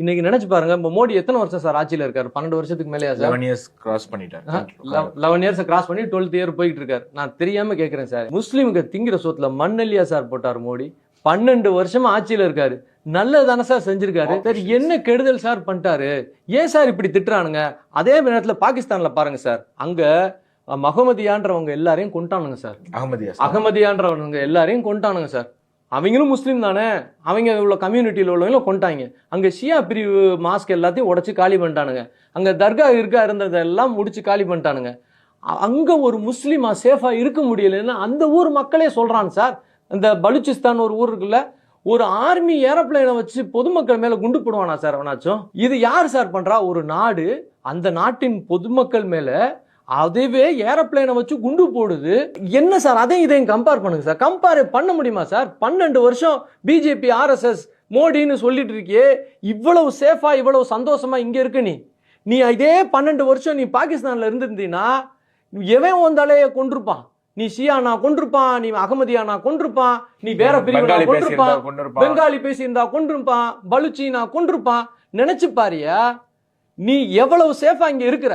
இன்னைக்கு நினைச்சு பாருங்க இப்போ மோடி எத்தனை வருஷம் சார் ஆட்சியில இருக்காரு? பன்னெண்டு வருஷத்துக்கு மேலேயா சார்? லெவன் இயர்ஸ் கிராஸ் பண்ணிட்டார். லெவன் இயர்ஸ் கிராஸ் பண்ணி டுவெல்த் இயர் போயிட்டு இருக்காரு. நான் தெரியாம கேக்குறேன் சார். முஸ்லீமுக்கு திங்கிற சோத்துல மண்ணல்லியா சார் போட்டார் மோடி. பன்னெண்டு வருஷமா ஆட்சியில இருக்காரு. நல்லதானே சார் செஞ்சிருக்காரு. சார் என்ன கெடுதல் சார் பண்ணிட்டாரு? ஏன் சார் இப்படி திட்டுறானுங்க? அதே நேரத்துல பாகிஸ்தான்ல பாருங்க சார். அங்க அஹ், மஹமதியான்றவங்க எல்லாரையும் கொண்டானுங்க சார். அகமதியா அகமதியான்றவங்க எல்லாரையும் கொண்டானுங்க சார். அவங்களும் முஸ்லீம் தானே? அவங்க உள்ள கம்யூனிட்டியில் உள்ளவங்களும் கொண்டாங்க. அங்கே ஷியா பிரிவு மாஸ்க் எல்லாத்தையும் உடச்சி காலி பண்ணிட்டானுங்க. அங்கே தர்கா இருக்கா இருந்ததெல்லாம் முடிச்சு காலி பண்ணிட்டானுங்க. அங்கே ஒரு முஸ்லீமாக சேஃபாக இருக்க முடியலன்னு அந்த ஊர் மக்களே சொல்கிறான் சார். இந்த பலுச்சிஸ்தான் ஒரு ஊர் இருக்குல்ல ஒரு ஆர்மி ஏரோப்ளேனை வச்சு பொதுமக்கள் மேலே குண்டு போடுவானா சார் அவனாச்சும்? இது யார் சார் பண்ணுறா ஒரு நாடு அந்த நாட்டின் பொதுமக்கள் மேலே அதுவே ஏரோப்ளேனை வச்சு குண்டு போடுது. என்ன சார்? அதையும் இதையும் கம்பேர் பண்ணுங்க சார். கம்பேர் பண்ண முடியுமா சார்? பன்னெண்டு வருஷம் பிஜேபி ஆர்எஸ்எஸ் மோடின்னு சொல்லிட்டு இருக்கியே. இவ்வளவு சேஃபா இவ்வளவு சந்தோஷமா இங்க இருக்கு நீ. நீ இதே பன்னெண்டு வருஷம் நீ பாகிஸ்தான்ல இருந்திருந்தீன்னா எவன் வந்தாலே கொண்டிருப்பான் நீ ஷியானா கொண்டிருப்பான் நீ அகமதியானா கொண்டிருப்பான் நீ வேற பிரிவு பெங்காலி கொண்டிருப்பான் பெங்காலி பேசியிருந்தா கொண்டிருப்பான் பலுச்சினா கொண்டிருப்பான் நினைச்சு பாரியா? நீ எவ்வளவு சேஃபா இங்க இருக்கிற?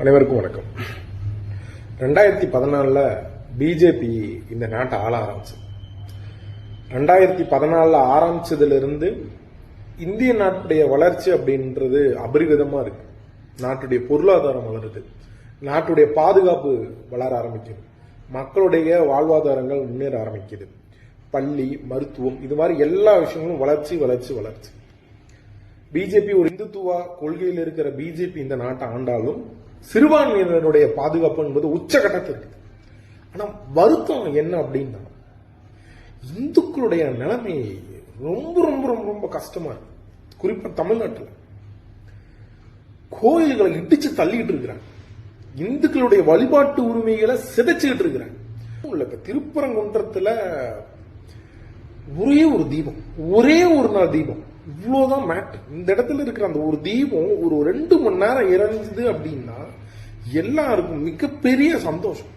அனைவருக்கும் வணக்கம். ரெண்டாயிரத்தி பதினாலில் பிஜேபி இந்த நாட்டை ஆள ஆரம்பிச்சு. ரெண்டாயிரத்தி பதினாலில் ஆரம்பிச்சதுலேருந்து இந்திய நாட்டுடைய வளர்ச்சி அப்படின்றது அபரிவிதமாக இருக்கு. நாட்டுடைய பொருளாதாரம் வளருது. நாட்டுடைய பாதுகாப்பு வளர ஆரம்பிக்குது. மக்களுடைய வாழ்வாதாரங்கள் முன்னேற ஆரம்பிக்குது. பள்ளி மருத்துவம் இது மாதிரி எல்லா விஷயங்களும் வளர்ச்சி வளர்ச்சி வளர்ச்சி. பிஜேபி ஒரு இந்துத்துவா கொள்கையில் இருக்கிற பிஜேபி இந்த நாட்டை ஆண்டாலும் சிறுபான்மையினருடைய பாதுகாப்பு என்பது உச்சகட்டத்தில் இருக்குது. ஆனா வருத்தம் என்ன அப்படின்னா இந்துக்களுடைய நிலைமை ரொம்ப ரொம்ப ரொம்ப ரொம்ப கஷ்டமா இருக்கு. குறிப்பா தமிழ்நாட்டில். கோயில்களை இடிச்சு தள்ளிட்டு இருக்கிறாங்க. இந்துக்களுடைய வழிபாட்டு உரிமைகளை சிதைச்சுக்கிட்டு இருக்கிறாங்க. உள்ள திருப்பரங்குன்றத்துல ஒரே ஒரு தீபம் ஒரே ஒரு நாள் தீபம். இவ்வளவுதான் மேட் இந்த இடத்துல இருக்கிற அந்த ஒரு தீபம் ஒரு ரெண்டு மணி நேரம் இறங்குது அப்படின்னா எல்லாருக்கும் மிகப்பெரிய சந்தோஷம்.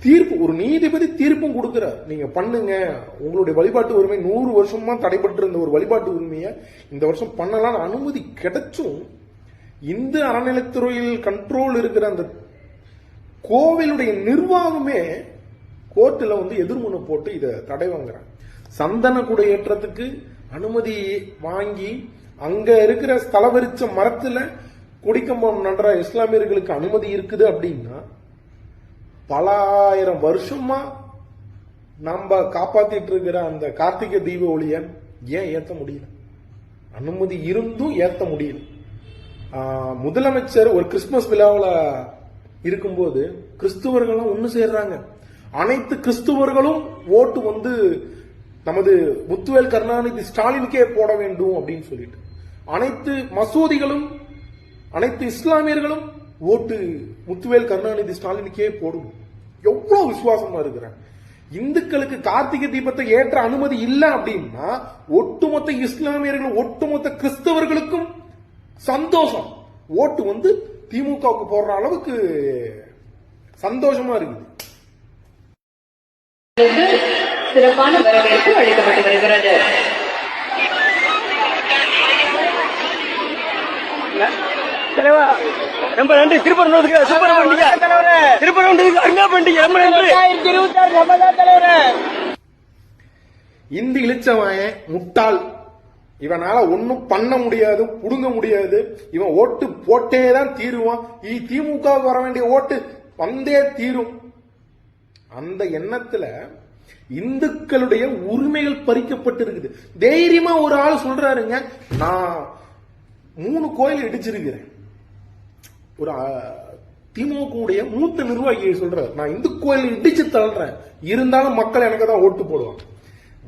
தீர்ப்பு ஒரு நீதிபதி தீர்ப்பும் கொடுக்குறார். நீங்க பண்ணுங்க. உங்களுடைய வழிபாட்டு உரிமை நூறு வருஷமா தடைபட்டு இருந்த ஒரு வழிபாட்டு உரிமையை இந்த வருஷம் பண்ணலாம்னு அனுமதி கிடைச்சும் இந்து அறநிலைத்துறையில் கண்ட்ரோல் இருக்கிற அந்த கோவிலுடைய நிர்வாகமே கோர்ட்டில் வந்து எதிர்மனு போட்டு இதை தடை வாங்குறாங்க. சந்தன குடை ஏற்றத்துக்கு அனுமதி வாங்கி அங்க இருக்கிற ஸ்தலவரிச்ச மரத்துல கொடிக்கம்பம் நடுற இஸ்லாமியர்களுக்கு அனுமதி இருக்குது அப்படின்னா பல ஆயிரம் வருஷமா நம்ம காப்பாத்திட்டு இருக்கிற அந்த கார்த்திகை தீப ஒளிய ஏன் ஏத்த முடியல? அனுமதி இருந்தும் ஏத்த முடியல. முதலமைச்சர் ஒரு கிறிஸ்துமஸ் விழாவில் இருக்கும்போது கிறிஸ்துவர்களும் ஒன்று சேர்றாங்க. அனைத்து கிறிஸ்துவர்களும் ஓட்டு வந்து நமது முத்துவேல் கருணாநிதி ஸ்டாலினுக்கே போட வேண்டும் அப்படின்னு சொல்லிட்டு அனைத்து மசூதிகளும் அனைத்து இஸ்லாமியர்களும் ஓட்டு முத்துவேல் கருணாநிதி ஸ்டாலினுக்கே போடும். எவ்வளவு விசுவாசமா இருக்கிறாங்க இந்துக்களுக்கு கார்த்திகை தீபத்தை ஏற்ற அனுமதி இல்லை அப்படின்னா ஒட்டுமொத்த இஸ்லாமியர்கள் ஒட்டுமொத்த கிறிஸ்தவர்களுக்கும் சந்தோஷம். ஓட்டு வந்து திமுகவுக்கு போடுற அளவுக்கு சந்தோஷமா இருக்குது. சிறப்பான வரவேற்பு அளிக்கப்பட்டு வருகிறது. தலைவா ரொம்ப நன்றி. திருப்பரங்குன்றதுக்கு சூப்பர் பண்டிகை திருப்பரங்குன்றதுக்கு அருமையா பண்டிகை ரொம்ப நன்றி. இந்த இழிச்சவன் முட்டாள். இவனால ஒன்னும் பண்ண முடியாது புடுங்க முடியாது. இவன் ஓட்டு போட்டே தான் தீருவான். இ திமுக வர வேண்டிய ஓட்டு வந்தே தீரும். அந்த எண்ணத்துல இந்துக்களுடைய உரிமைகள் பறிக்கப்பட்டு இருக்குது தைரியமா ஒரு ஆள் சொல்றாருங்க நான் மூணு கோயில் இடிச்சிருக்கிறேன். ஒரு திமுகவுடைய மூத்த நிர்வாகி சொல்றாரு. நான் இந்து கோயில் இடிச்சு தள்ளுறேன். இருந்தாலும் மக்கள் எனக்கு தான் ஓட்டு போடுவாங்க.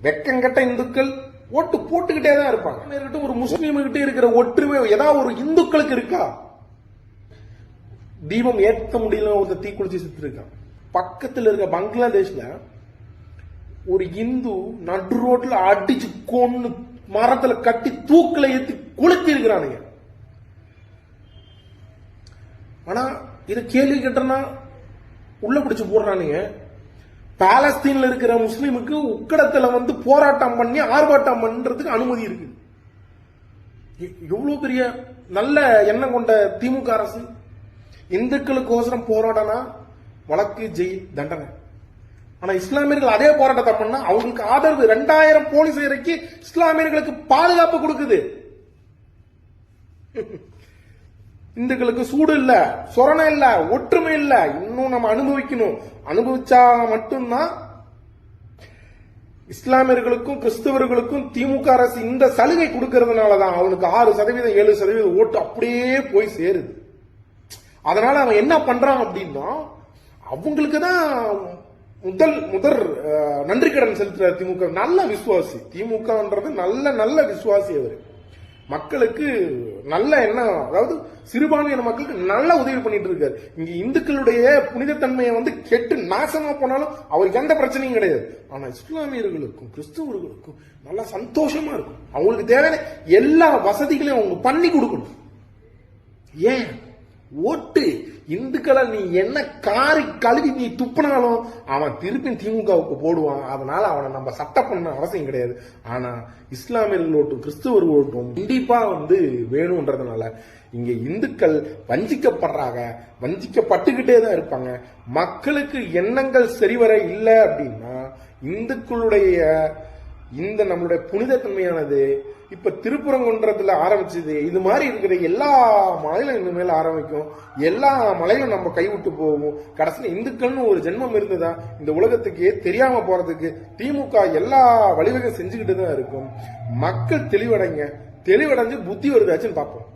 வெக்கங்கட்ட இந்துக்கள் ஓட்டு போட்டுக்கிட்டே தான் இருப்பாங்க. இருக்கட்டும் ஒரு முஸ்லீம்கிட்ட இருக்கிற ஒற்றுமை ஏதாவது ஒரு இந்துக்களுக்கு இருக்கா? தீபம் ஏற்ற முடியல ஒருத்தர் தீக்குளிச்சு செத்து இருக்கான் பக்கத்தில் இருக்க பங்களாதேஷ்ல ஒரு இந்து நடு ரோட்ல அடிச்சு கொன்னு மரத்துல கட்டி தூக்கில ஏத்தி கொளுத்தி இருக்கிறானுங்க. ஆனா இது கேள்வி கேட்டனா உள்ள பிடிச்சு போடுறானுங்க பாலஸ்தீன்ல இருக்கிற முஸ்லீமுக்கு உக்கடத்துல வந்து போராட்டம் பண்ணி ஆர்ப்பாட்டம் பண்றதுக்கு அனுமதி இருக்கு. எவ்வளவு பெரிய நல்ல எண்ணம் கொண்ட திமுக அரசு. இந்துக்களுக்கோசரம் போராடனா வழக்கு ஜெயில் தண்டனை. ஆனா இஸ்லாமியர்கள் அதே போராட்டத்தை பண்ணா அவங்களுக்கு ஆதரவு ரெண்டாயிரம் போலீஸ் இறக்கி இஸ்லாமியர்களுக்கு பாதுகாப்பு கொடுக்குது. இந்துக்களுக்கு சூடு இல்ல சொரணை இல்ல ஒற்றுமை இல்ல. இன்னும் நம்ம அனுபவிக்கணும். அனுபவிச்சா மட்டும்தான் இஸ்லாமியர்களுக்கும் கிறிஸ்தவர்களுக்கும் திமுக அரசு இந்த சலுகை கொடுக்கறதுனாலதான் அவனுக்கு ஆறு சதவீதம் ஏழு சதவீதம் ஓட்டு அப்படியே போய் சேருது. அதனால அவன் என்ன பண்றான் அப்படின்னா அவங்களுக்கு தான் முதல் முதல் நன்றி கடன் செலுத்துற திமுக. நல்ல விசுவாசி. திமுகன்றது நல்ல நல்ல விசுவாசி அவர். மக்களுக்கு நல்ல எண்ணம் அதாவது சிறுபான்மையின மக்களுக்கு நல்ல உதவி பண்ணிட்டு இருக்காரு. இங்க இந்துக்களுடைய புனிதத்தன்மையை வந்து கெட்டு நாசமா போனாலும் அவருக்கு எந்த பிரச்சனையும் கிடையாது. ஆனா இஸ்லாமியர்களுக்கும் கிறிஸ்தவர்களுக்கும் நல்லா சந்தோஷமா இருக்கும். அவங்களுக்கு தேவையான எல்லா வசதிகளையும் அவங்க பண்ணி கொடுக்கணும். ஏன்? ஓட்டு இந்துக்களை நீ என்ன காரி கழுவி நீ துப்புனாலும் அவன் திருப்பி திமுகவுக்கு போடுவான். அதனால அவனை நம்ம சட்டம் பண்ண அவசியம் கிடையாது. ஆனா இஸ்லாமியர்கள் ஓட்டும் கிறிஸ்துவர் ஓட்டும் கண்டிப்பா வந்து வேணும்ன்றதுனால இங்க இந்துக்கள் வஞ்சிக்கப்படுறாங்க. வஞ்சிக்கப்பட்டுக்கிட்டே தான் இருப்பாங்க. மக்களுக்கு எண்ணங்கள் சரிவர இல்லை அப்படின்னா இந்துக்களுடைய இந்த நம்மளுடைய புனிதத்தன்மையானது இப்ப திருப்புறங்குன்றத்துல ஆரம்பிச்சது. இது மாதிரி இருக்கிற எல்லா மலையிலும் இனிமேல் ஆரம்பிக்கும். எல்லா மலையிலும் நம்ம கைவிட்டு போவோம் கடைசியில் இந்துக்கள்னு ஒரு ஜென்மம் இருந்ததா? இந்த உலகத்துக்கே தெரியாம போறதுக்கு திமுக எல்லா வழிவகை செஞ்சுக்கிட்டு தான் இருக்கும். மக்கள் தெளிவடைங்க. தெளிவடைஞ்சு புத்தி வருதாச்சுன்னு பார்ப்போம்.